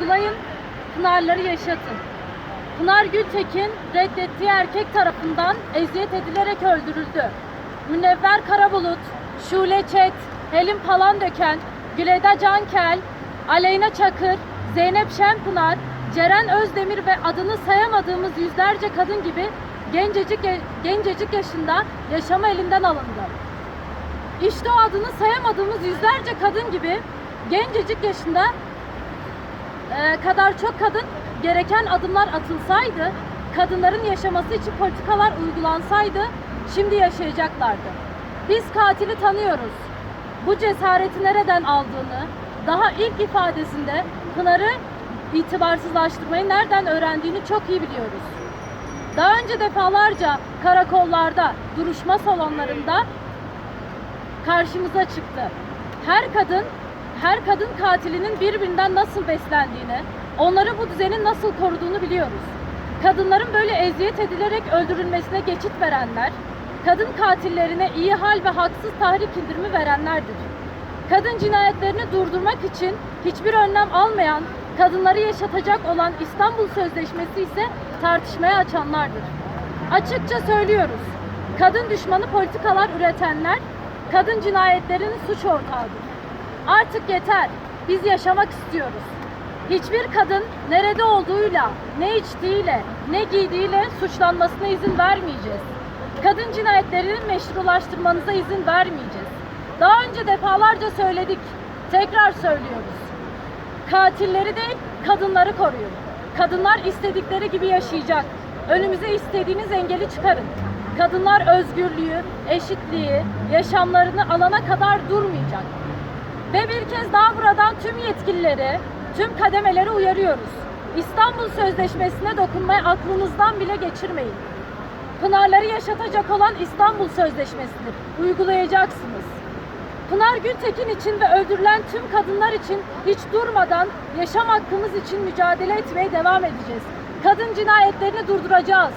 uygulayın, Pınarları yaşatın. Pınar Gültekin reddettiği erkek tarafından eziyet edilerek öldürüldü. Münevver Karabulut, Şule Çet, Helin Palandöken, Güleda Cankel, Aleyna Çakır, Zeynep Şenpınar, Ceren Özdemir ve adını sayamadığımız yüzlerce kadın gibi gencecik gencecik yaşında yaşamı elinden alındı. İşte o adını sayamadığımız yüzlerce kadın gibi gencecik yaşında kadar çok kadın gereken adımlar atılsaydı, kadınların yaşaması için politikalar uygulansaydı şimdi yaşayacaklardı. Biz katili tanıyoruz. Bu cesareti nereden aldığını, daha ilk ifadesinde Pınar'ı itibarsızlaştırmayı nereden öğrendiğini çok iyi biliyoruz. Daha önce defalarca karakollarda, duruşma salonlarında karşımıza çıktı. Her kadın, her kadın katilinin birbirinden nasıl beslendiğini, onları bu düzenin nasıl koruduğunu biliyoruz. Kadınların böyle eziyet edilerek öldürülmesine geçit verenler, kadın katillerine iyi hal ve haksız tahrik indirimi verenlerdir. Kadın cinayetlerini durdurmak için hiçbir önlem almayan, kadınları yaşatacak olan İstanbul Sözleşmesi ise tartışmaya açanlardır. Açıkça söylüyoruz. Kadın düşmanı politikalar üretenler kadın cinayetlerinin suç ortağıdır. Artık yeter. Biz yaşamak istiyoruz. Hiçbir kadın nerede olduğuyla, ne içtiğiyle, ne giydiğiyle suçlanmasına izin vermeyeceğiz. Kadın cinayetlerini meşrulaştırmanıza izin vermeyeceğiz. Daha önce defalarca söyledik. Tekrar söylüyoruz. Katilleri değil, kadınları koruyun. Kadınlar istedikleri gibi yaşayacak. Önümüze istediğiniz engeli çıkarın. Kadınlar özgürlüğü, eşitliği, yaşamlarını alana kadar durmayacak. Ve bir kez daha buradan tüm yetkilileri, tüm kademeleri uyarıyoruz. İstanbul Sözleşmesi'ne dokunmayı aklınızdan bile geçirmeyin. Pınarları yaşatacak olan İstanbul Sözleşmesi'dir. Uygulayacaksınız. Pınar Gültekin için ve öldürülen tüm kadınlar için hiç durmadan yaşam hakkımız için mücadele etmeye devam edeceğiz. Kadın cinayetlerini durduracağız.